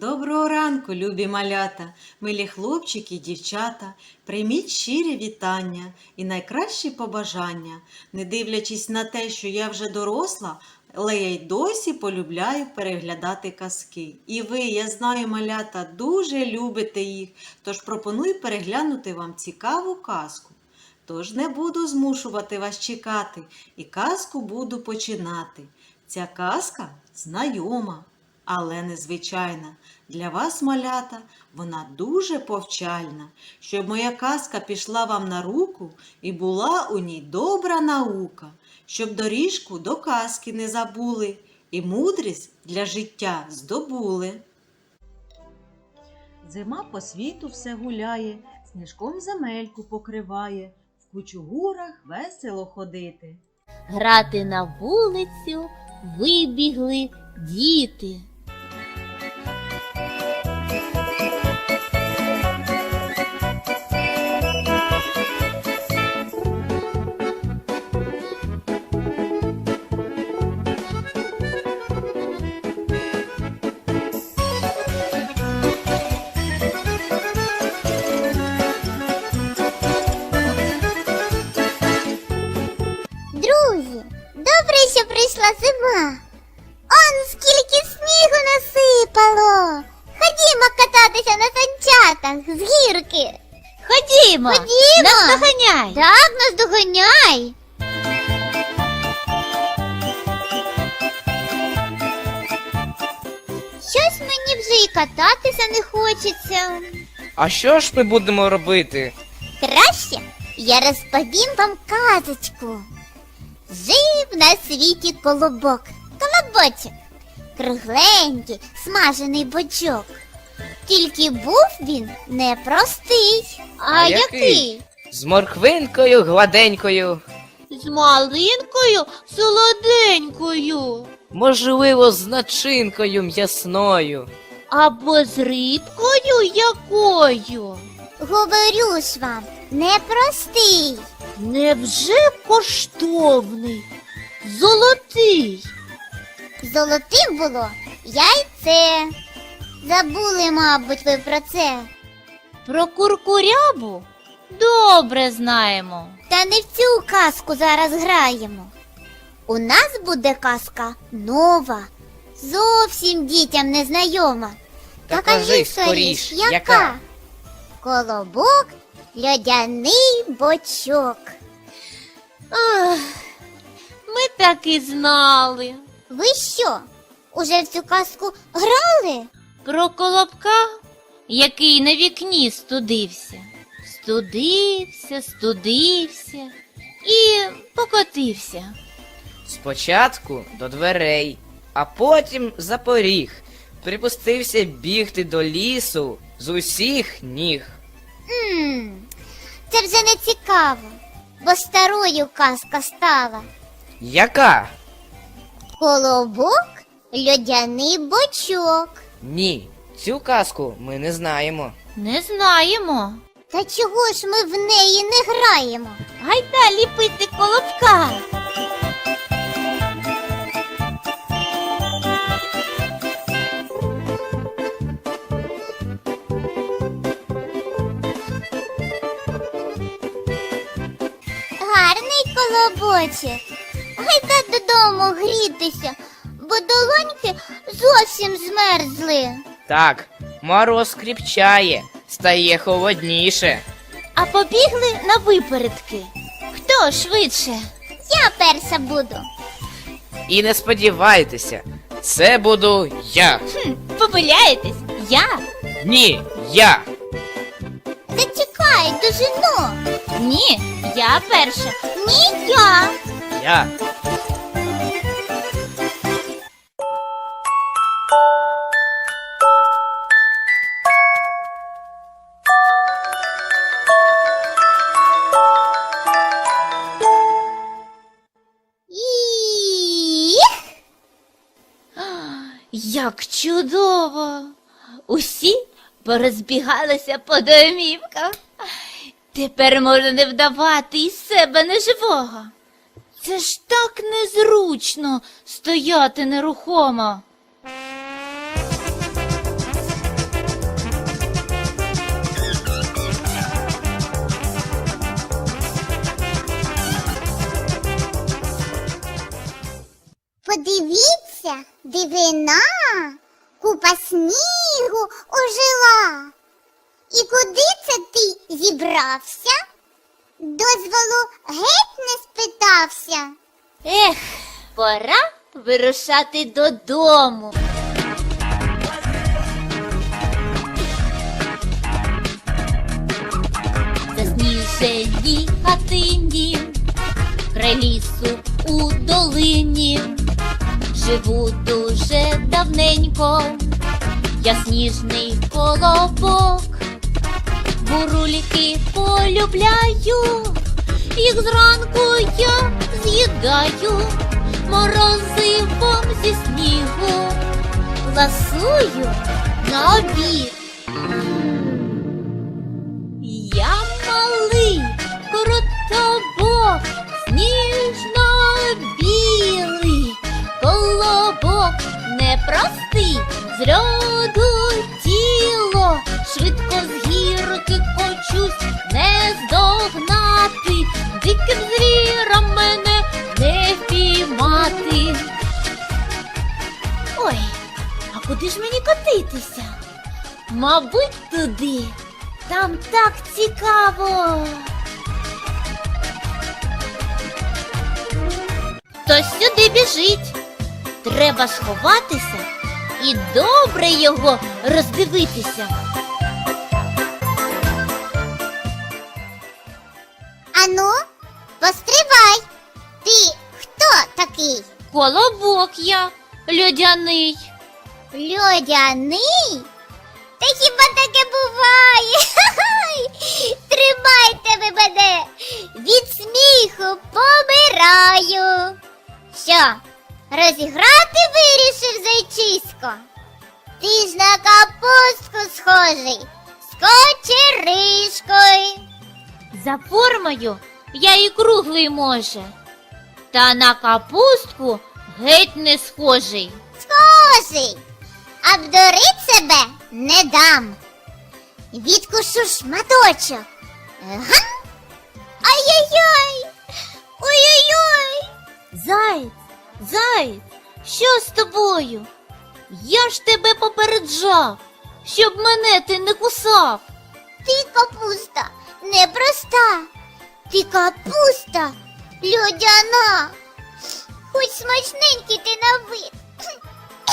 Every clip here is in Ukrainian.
Доброго ранку, любі малята, милі хлопчики і дівчата. Прийміть щирі вітання і найкращі побажання, не дивлячись на те, що я вже доросла, але я й досі полюбляю переглядати казки. І ви, я знаю, малята, дуже любите їх, тож пропоную переглянути вам цікаву казку. Тож не буду змушувати вас чекати, і казку буду починати. Ця казка знайома, але незвичайна. Для вас, малята, вона дуже повчальна, щоб моя казка пішла вам на руку і була у ній добра наука, щоб доріжку до казки не забули і мудрість для життя здобули. Зима по світу все гуляє, сніжком земельку покриває, в кучугурах весело ходити. Грати на вулицю вибігли діти. І кататися не хочеться. А що ж ми будемо робити? Краще я розповім вам казочку. Жив на світі колобок, колобочок, кругленький, смажений бочок. Тільки був він непростий. А, А який? З морквинкою гладенькою, З малинкою солоденькою. можливо, з начинкою м'ясною. Або з рибкою якою. Говорю ж вам, непростий. Невже коштовний? Золотий. Золотим було яйце. Забули, мабуть, ви про це. Про куркурябу добре знаємо. Та не в цю казку зараз граємо. У нас буде казка нова, зовсім дітям незнайома. Та кажи скоріш, яка? Колобок, льодяний бочок. Ах, ми так і знали. Ви що? Уже в цю казку грали? Про колобка, який на вікні студився. Студився, студився і покотився. Спочатку до дверей, а потім за поріг. Припустився бігти до лісу з усіх ніг. Ммм, це вже не цікаво, бо старою казка стала. Яка? Колобок, льодяний бочок. Ні, цю казку ми не знаємо. Не знаємо. Та чого ж ми в неї не граємо? Гайда ліпити колобка. Колобочек. Гайда додому грітися, бо долоньки зовсім змерзли. Так, мороз кріпчає, стає холодніше. А побігли на випередки. Хто швидше? Я перша буду. І не сподівайтеся, це буду я. Хм, помиляєтесь? Я? Ні, я. Зачекай, дожину. Ні, я перша. Ні, я. Я. Як чудово! Усі порозбігалися по домівках. Тепер можна не вдавати із себе неживого. Це ж так незручно стояти нерухомо. Подивіться, дивина, купа снігу ожила. І куди зібрався? Дозволу геть не спитався. Ех, пора вирушати додому. Засніжені хатині, край лісу у долині. Живу дуже давненько, я сніжний колобок. Буруліки полюбляю, їх зранку я з'їдаю морозивом зі снігу, ласую на обід. Я малий, крутобок, сніжно-білий, колобок непростий, з льоду тіло, швидко з впіймати. Ой, а куди ж мені котитися? Мабуть, туди. Там так цікаво. Хтось сюди біжить. Треба сховатися і добре його роздивитися. Ану, постривай. Ти хто такий? Колобок я, льодяний. Льодяний? Та хіба таке буває? Тримайте ви мене! Від сміху помираю. Що, розіграти вирішив зайчисько? Ти ж на капустку схожий, з кочеришкою. За формою я і круглий може. Та на капустку геть не схожий. Схожий, обдурить себе не дам. Відкушу шматочок. Ай-яй-яй! Ой-ой-ой! Заєць, заєць, що з тобою? Я ж тебе попереджав, щоб мене ти не кусав. Ти капуста непроста. Ти капуста людяна. Хоч смачненький ти на вид.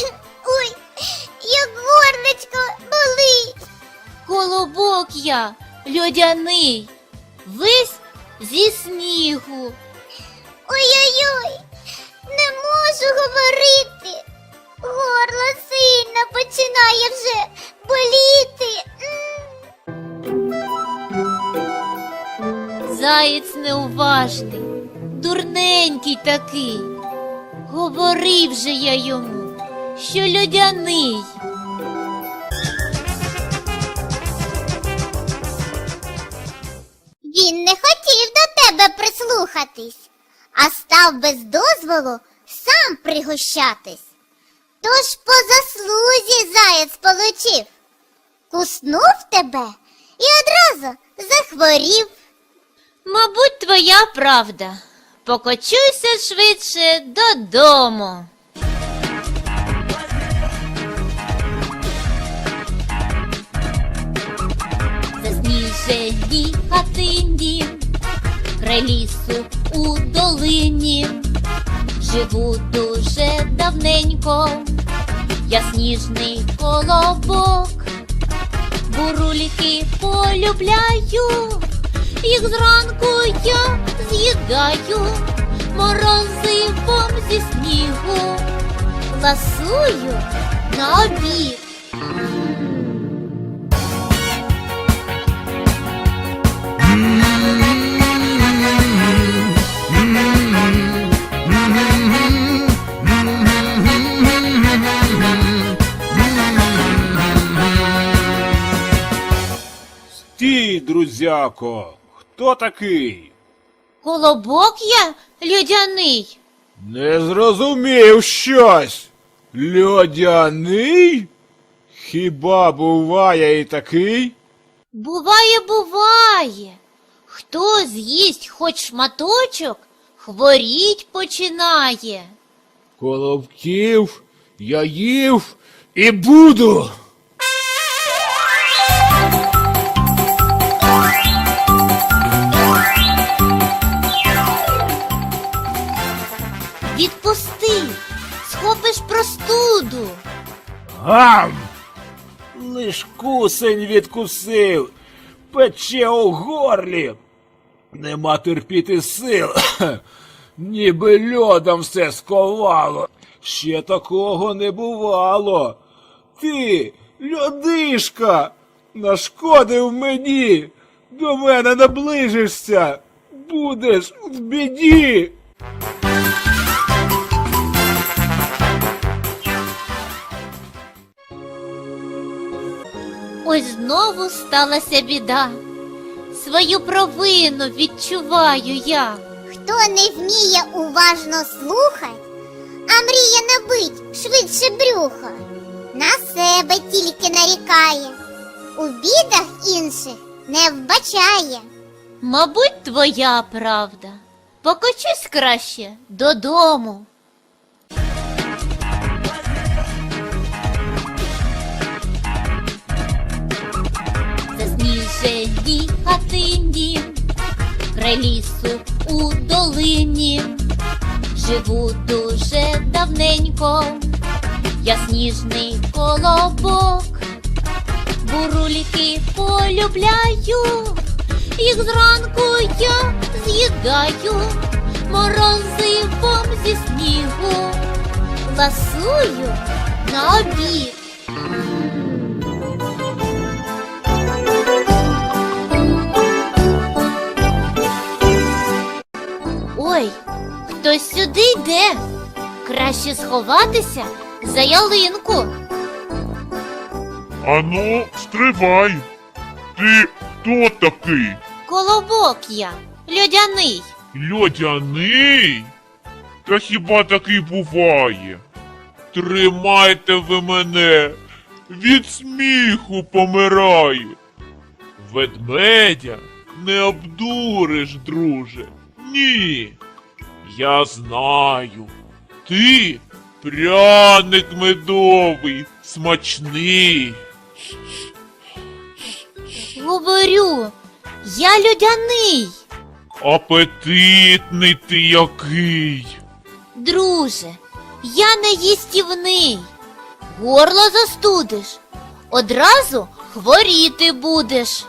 Ой, як горлечко болить. Колобок я, льодяний, весь зі снігу. Ой-ой-ой, не можу говорити. Горло сильно починає вже боліти. М. Заєць неуважний, дурненький такий. Говорив же я йому, що льодяний. Він не хотів до тебе прислухатись, а став без дозволу сам пригощатись. Тож по заслузі заєць получив, куснув тебе і одразу захворів. Мабуть, твоя правда. Покочуйся швидше додому. Засніжені хатині, край лісу у долині. Живу дуже давненько, я сніжний колобок. Буруліки полюбляю, їх зранку я з'їдаю морозивом зі снігу, ласую на обід. Стій, друзяко, хто такий? Колобок я льодяний. Не зрозумів щось. Льодяний? Хіба буває і такий? Буває, буває. Хто з'їсть хоч шматочок, хворіть починає. Колобків Я їв і буду. Простуду. Гам! Лиш кусень відкусив, пече у горлі. Нема терпіти сил, ніби льодом все сковало. Ще такого не бувало. Ти, льодишка, нашкодив мені. До мене наближишся, будеш в біді. Ось знову сталася біда. Свою провину відчуваю я. Хто не вміє уважно слухать, а мріє набить швидше брюха, на себе тільки нарікає, у бідах інших не вбачає. Мабуть, твоя правда. Покочусь краще додому. Засніжені хатині, край лісу у долині. Живу дуже давненько, я сніжний колобок, бурульки полюбляю, їх зранку я з'їдаю морозивом зі снігу, ласую на обід. Хтось сюди йде. Краще сховатися за ялинку. Ану, стривай. Ти хто такий? Колобок я, льодяний. Льодяний? Та хіба такий буває? Тримайте ви мене, від сміху помираю. Ведмедя не обдуриш, друже. Ні. Я знаю. Ти пряник медовий, смачний. Говорю, я льодяний. Апетитний ти який. Друже, я не їстівний. Горло застудиш, одразу хворіти будеш.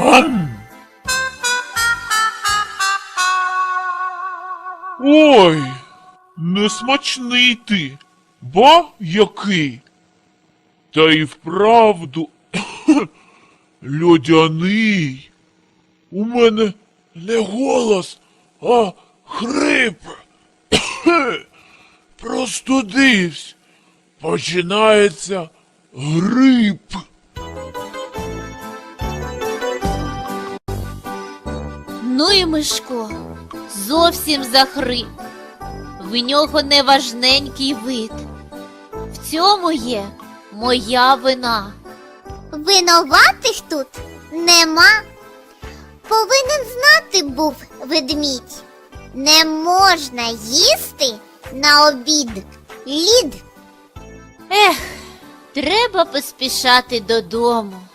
Гам! Ой, несмачний ти, ба який? Та й вправду льодяний. У мене не голос, а хрип. Простудився. Починається грип. Ну і Мишко, зовсім захрип. В нього неважненький вид. В цьому є моя вина. Винуватих тут нема. Повинен знати був ведмідь. Не можна їсти на обід лід. Ех, треба поспішати додому.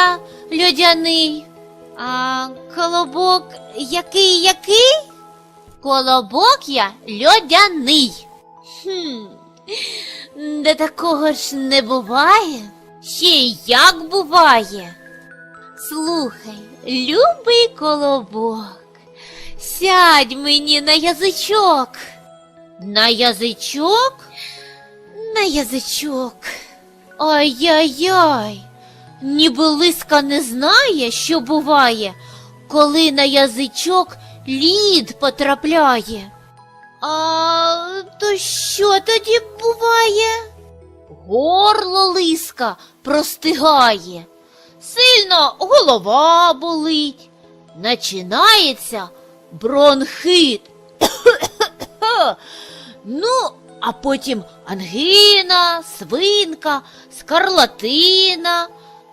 Я льодяний. А колобок який який? Колобок я льодяний. Хм, де такого ж не буває. Ще як буває. Слухай, любий колобок, сядь мені на язичок. На язичок? На язичок. Ай-яй-яй. Ніби лиска не знає, що буває, коли на язичок лід потрапляє. А то що тоді буває? Горло лиска простигає, сильно голова болить, начинається бронхит. ну, а потім ангина, свинка, скарлатина,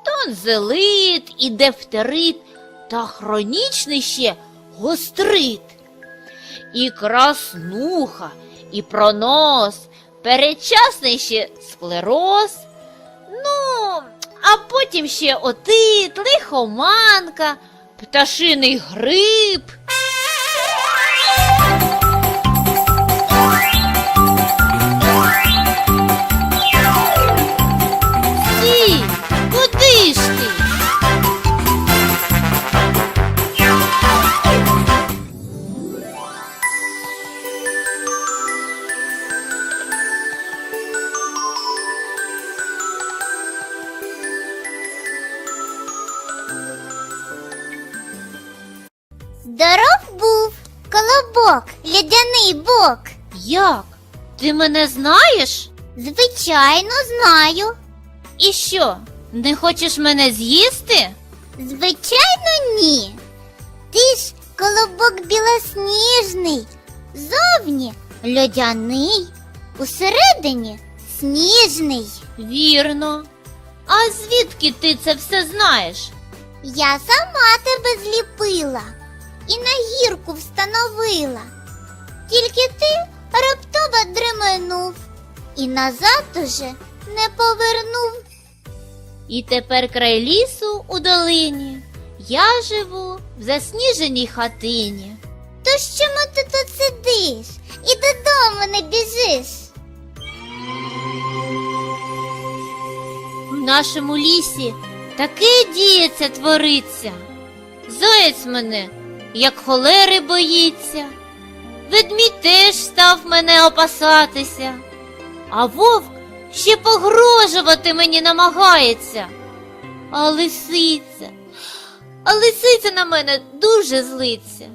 тонзилит і дифтерит та хронічний ще гострит. І краснуха, і пронос, передчасний ще склероз. Ну, а потім ще отит, лихоманка, пташиний грип. Ти мене знаєш? Звичайно, знаю. І що, не хочеш мене з'їсти? Звичайно, ні. Ти ж колобок білосніжний, зовні льодяний, усередині сніжний. Вірно. А звідки ти це все знаєш? Я сама тебе зліпила і на гірку встановила. Тільки ти раптово дременув і назад уже не повернув. І тепер край лісу у долині. Я живу в засніженій хатині. То чому ти тут сидиш і додому не біжиш? В нашому лісі таке діється твориться. Зоєць мене, як холери боїться. Ведмідь теж став мене опасатися, а вовк ще погрожувати мені намагається. А лисиця, а лисиця на мене дуже злиться.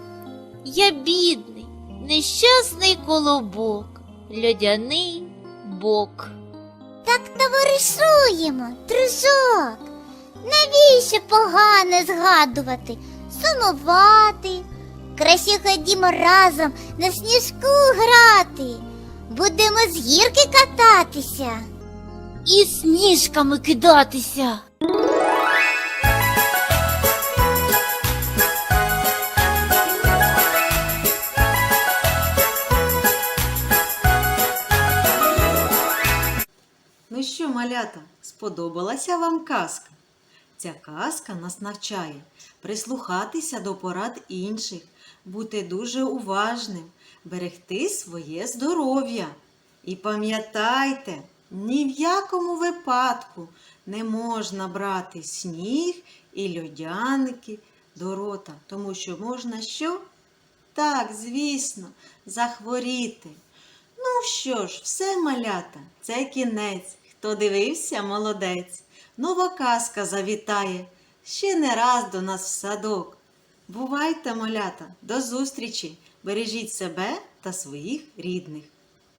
Я бідний, нещасний колобок, льодяний бок. Так товаришуємо, дружок. Навіщо погане згадувати, сумувати? Краще ходімо разом на сніжку грати. Будемо з гірки кататися. і сніжками кидатися. Ну що, малята, сподобалася вам казка? Ця казка нас навчає прислухатися до порад інших, бути дуже уважним, берегти своє здоров'я. І пам'ятайте, ні в якому випадку не можна брати сніг і льодяники до рота, тому що можна що? Так, звісно, захворіти. Ну що ж, все малята, це кінець. Хто дивився, молодець. Нова казка завітає ще не раз до нас в садок. Бувайте, малята, до зустрічі! Бережіть себе та своїх рідних.